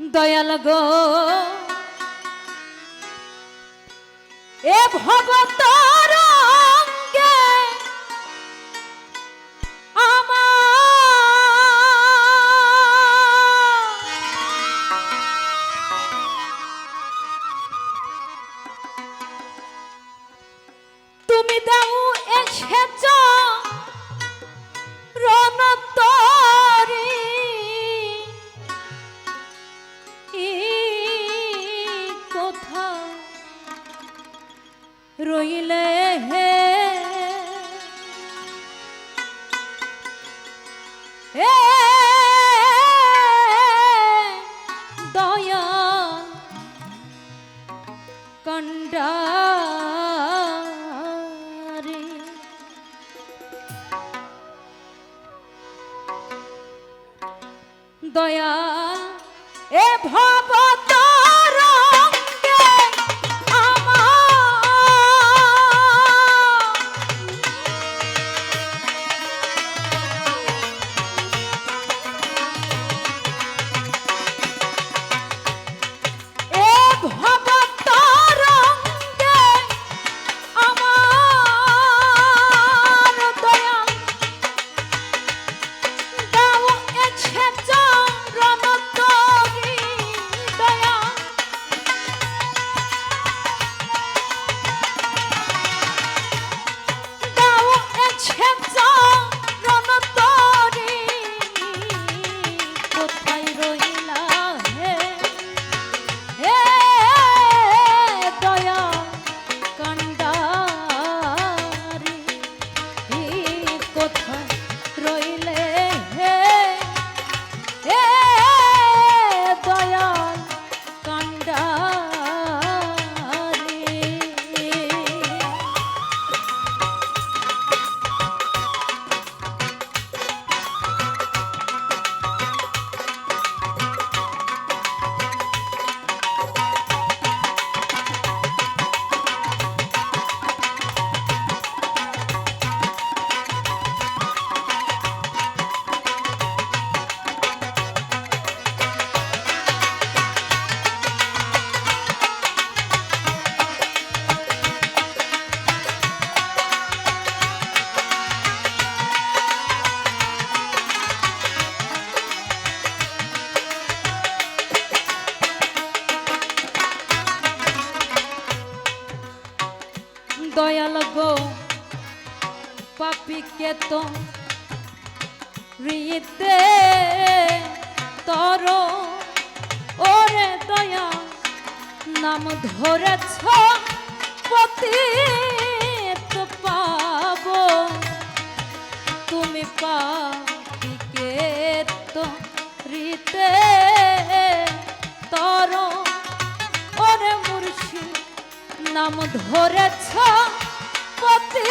দয়াল গো। এ ভগত রঙ্গে তুমি দাও এসেছ Yeah. বিকেত রিতে তর। ওরে দয়া, নাম ধরেছ পতি পাব। তুমি পাবিকে তো রিতে তর। ওরে মুর্শি নাম ধরেছ পতি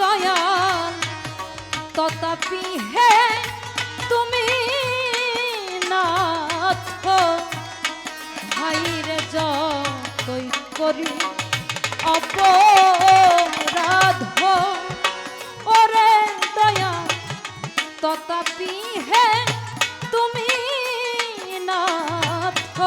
দয়াল, তথাপি হে তুমি নাথ, ভাইর যতই করি অপরাধ ওরে দয়া তথাপি হে তুমি নাথ।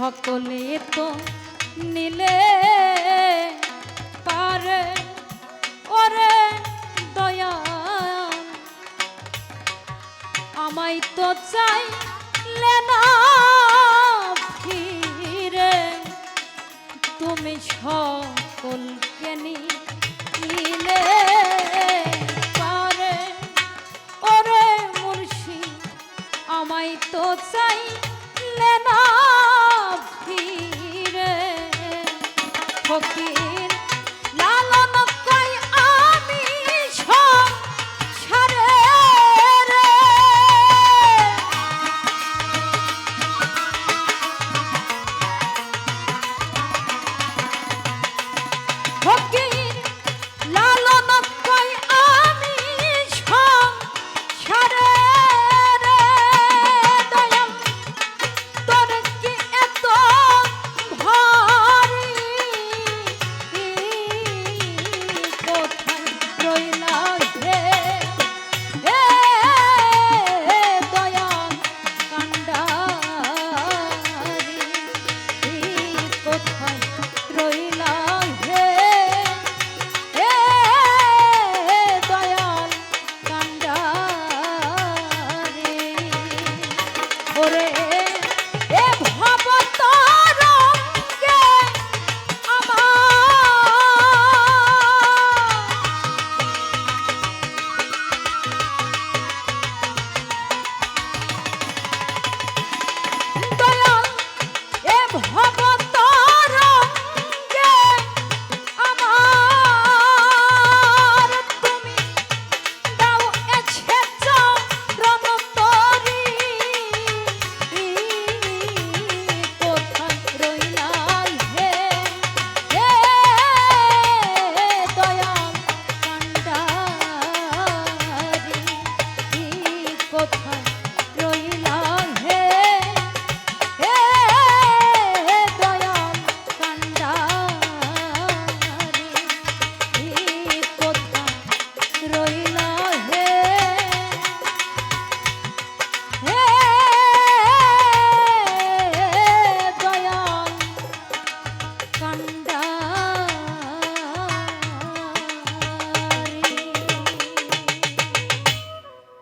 সকলে তো নিলে পারে ওরে দয়া আমায় তো চাই না ফিরে তুমি সকলকে নিয়ে